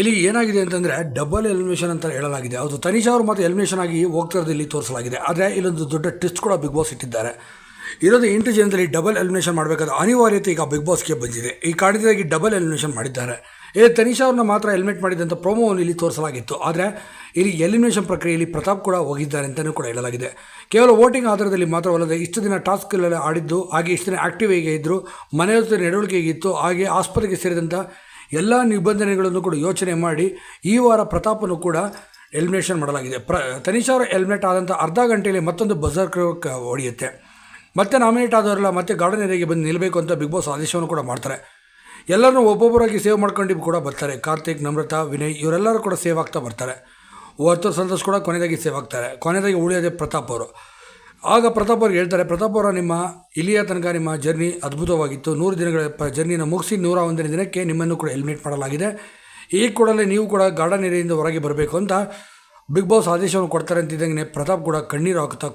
ಇಲ್ಲಿ ಏನಾಗಿದೆ ಅಂತಂದರೆ ಡಬಲ್ ಎಲಿಮಿನೇಷನ್ ಅಂತ ಹೇಳಲಾಗಿದೆ. ಅದು ತನಿಷಾ ಅವರು ಮತ್ತು ಎಲಿಮಿನೇಷನ್ ಆಗಿ ಹೋಗ್ತಿರೋದು ಇಲ್ಲಿ ತೋರಿಸಲಾಗಿದೆ. ಆದರೆ ಇಲ್ಲೊಂದು ದೊಡ್ಡ ಟ್ವಿಸ್ಟ್ ಕೂಡ ಬಿಗ್ ಬಾಸ್ ಇಟ್ಟಿದ್ದಾರೆ. ಇರೋದು ಎಂಟು ಜನದಲ್ಲಿ ಡಬಲ್ ಎಲಿಮಿನೇಷನ್ ಮಾಡಬೇಕಾದ ಅನಿವಾರ್ಯತೆ ಈಗ ಬಿಗ್ ಬಾಸ್ಗೆ ಬಂದಿದೆ. ಈ ಕಾರಣದಿಂದಾಗಿ ಡಬಲ್ ಎಲಿಮಿನೇಷನ್ ಮಾಡಿದ್ದಾರೆ. ಇಲ್ಲಿ ತನಿಷಾ ಅವ್ರನ್ನ ಮಾತ್ರ ಎಲಿಮಿನೇಟ್ ಮಾಡಿದಂಥ ಪ್ರೋಮೋವನ್ನು ಇಲ್ಲಿ ತೋರಿಸಲಾಗಿತ್ತು. ಆದರೆ ಇಲ್ಲಿ ಎಲಿಮಿನೇಷನ್ ಪ್ರಕ್ರಿಯೆಯಲ್ಲಿ ಪ್ರತಾಪ್ ಕೂಡ ಹೋಗಿದ್ದಾರೆ ಅಂತಲೂ ಕೂಡ ಹೇಳಲಾಗಿದೆ. ಕೇವಲ ವೋಟಿಂಗ್ ಆಧಾರದಲ್ಲಿ ಮಾತ್ರವಲ್ಲದೆ ಇಷ್ಟು ದಿನ ಟಾಸ್ಕ್ಗಳೆಲ್ಲ ಆಡಿದ್ದು, ಹಾಗೆ ಇಷ್ಟು ದಿನ ಆ್ಯಕ್ಟಿವ್ ಹೇಗೆ ಇದ್ದರು ಮನೆಯ ಜೊತೆ ನಡವಳಿಕೆ ಹೇಗಿತ್ತು ಹಾಗೆ ಆಸ್ಪತ್ರೆಗೆ ಸೇರಿದಂಥ ಎಲ್ಲ ನಿಬಂಧನೆಗಳನ್ನು ಕೂಡ ಯೋಚನೆ ಮಾಡಿ ಈ ವಾರ ಪ್ರತಾಪನ್ನು ಕೂಡ ಎಲಿಮಿನೇಷನ್ ಮಾಡಲಾಗಿದೆ. ಪ್ರ ತನಿಷಾರ ಎಲಿಮಿನೇಟ್ ಆದಂಥ ಅರ್ಧ ಗಂಟೆಯಲ್ಲಿ ಮತ್ತೊಂದು ಬಜರ್ ಹೊಡೆಯುತ್ತೆ ಮತ್ತೆ ನಾಮಿನೇಟ್ ಆದವರೆಲ್ಲ ಮತ್ತೆ ಗಾರ್ಡನ್ ಏರಿಯಾಗೆ ಬಂದು ನಿಲ್ಲಬೇಕು ಅಂತ ಬಿಗ್ ಬಾಸ್ ಆದೇಶವನ್ನು ಕೂಡ ಮಾಡ್ತಾರೆ. ಎಲ್ಲರನ್ನೂ ಒಬ್ಬೊಬ್ಬರಾಗಿ ಸೇವ್ ಮಾಡ್ಕೊಂಡು ಕೂಡ ಬರ್ತಾರೆ. ಕಾರ್ತಿಕ್, ನಮ್ರತಾ, ವಿನಯ್ ಇವರೆಲ್ಲರೂ ಕೂಡ ಸೇವ್ ಆಗ್ತಾ ಬರ್ತಾರೆ. ಹೊತ್ತು ಸಂತೋಷ್ ಕೂಡ ಕೊನೆಯದಾಗಿ ಸೇವ್ ಆಗ್ತಾರೆ. ಕೊನೆಯದಾಗಿ ಉಳಿಯೋದೇ ಪ್ರತಾಪ್ ಅವರು. ಆಗ ಪ್ರತಾಪ್ ಅವ್ರಿಗೆ ಹೇಳ್ತಾರೆ, ಪ್ರತಾಪ್ ಅವರ ನಿಮ್ಮ ಇಲ್ಲಿಯ ತನಕ ನಿಮ್ಮ ಜರ್ನಿ ಅದ್ಭುತವಾಗಿತ್ತು. ನೂರು ದಿನಗಳ ಜರ್ನಿನ ಮುಗಿಸಿ ನೂರ ಒಂದನೇ ದಿನಕ್ಕೆ ನಿಮ್ಮನ್ನು ಕೂಡ ಎಲಿಮಿನೇಟ್ ಮಾಡಲಾಗಿದೆ. ಈಗ ಕೂಡಲೇ ನೀವು ಕೂಡ ಗಾರ್ಡನ್ ಏರಿಯಿಂದ ಹೊರಗೆ ಬರಬೇಕು ಅಂತ ಬಿಗ್ ಬಾಸ್ ಆದೇಶವನ್ನು ಕೊಡ್ತಾರೆ ಅಂತಿದ್ದಂಗೆ ಪ್ರತಾಪ್ ಕೂಡ ಕಣ್ಣೀರು ಹಾಕ್ತಾ